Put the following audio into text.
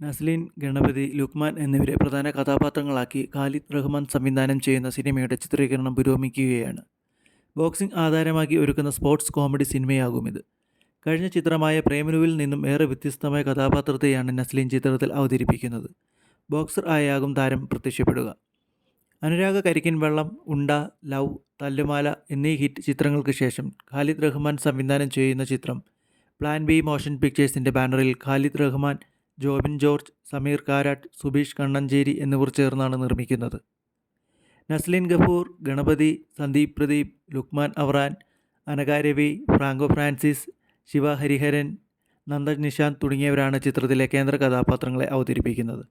നസ്ലിൻ ഗണപതി ലുക്മാൻ എന്നിവരെ പ്രധാന കഥാപാത്രങ്ങളാക്കി ഖാലിദ് റഹ്മാൻ സംവിധാനം ചെയ്യുന്ന സിനിമയുടെ ചിത്രീകരണം പുരോഗമിക്കുകയാണ്. ബോക്സിംഗ് ആധാരമാക്കി ഒരുക്കുന്ന സ്പോർട്സ് കോമഡി സിനിമയാകും ഇത്. കഴിഞ്ഞ ചിത്രമായ പ്രേമനുവിൽ നിന്നും ഏറെ വ്യത്യസ്തമായ കഥാപാത്രത്തെയാണ് നസ്ലിൻ ചിത്രത്തിൽ അവതരിപ്പിക്കുന്നത്. ബോക്സർ ആയാകും താരം പ്രത്യക്ഷപ്പെടുക. അനുരാഗ കരിക്കിൻ വെള്ളം ഉണ്ട ലവ് തല്ലുമാല എന്നീ ഹിറ്റ് ചിത്രങ്ങൾക്ക് ശേഷം ഖാലിദ് റഹ്മാൻ സംവിധാനം ചെയ്യുന്ന ചിത്രം പ്ലാൻ ബി മോഷൻ പിക്ചേഴ്സിന്റെ ബാനറിൽ ഖാലിദ് റഹ്മാൻ ജോബിൻ ജോർജ് സമീർ കാരാട്ട് സുബീഷ് കണ്ണഞ്ചേരി എന്നിവർ ചേർന്നാണ് നിർമ്മിക്കുന്നത്. നസ്ലിൻ ഗഫൂർ ഗണപതി സന്ദീപ് പ്രദീപ് ലുക്മാൻ അവറാൻ അനകാരവി ഫ്രാങ്കോ ഫ്രാൻസിസ് ശിവ ഹരിഹരൻ നന്ദൻ നിഷാന്ത് തുടങ്ങിയവരാണ് ചിത്രത്തിലെ കേന്ദ്ര കഥാപാത്രങ്ങളെ അവതരിപ്പിക്കുന്നത്.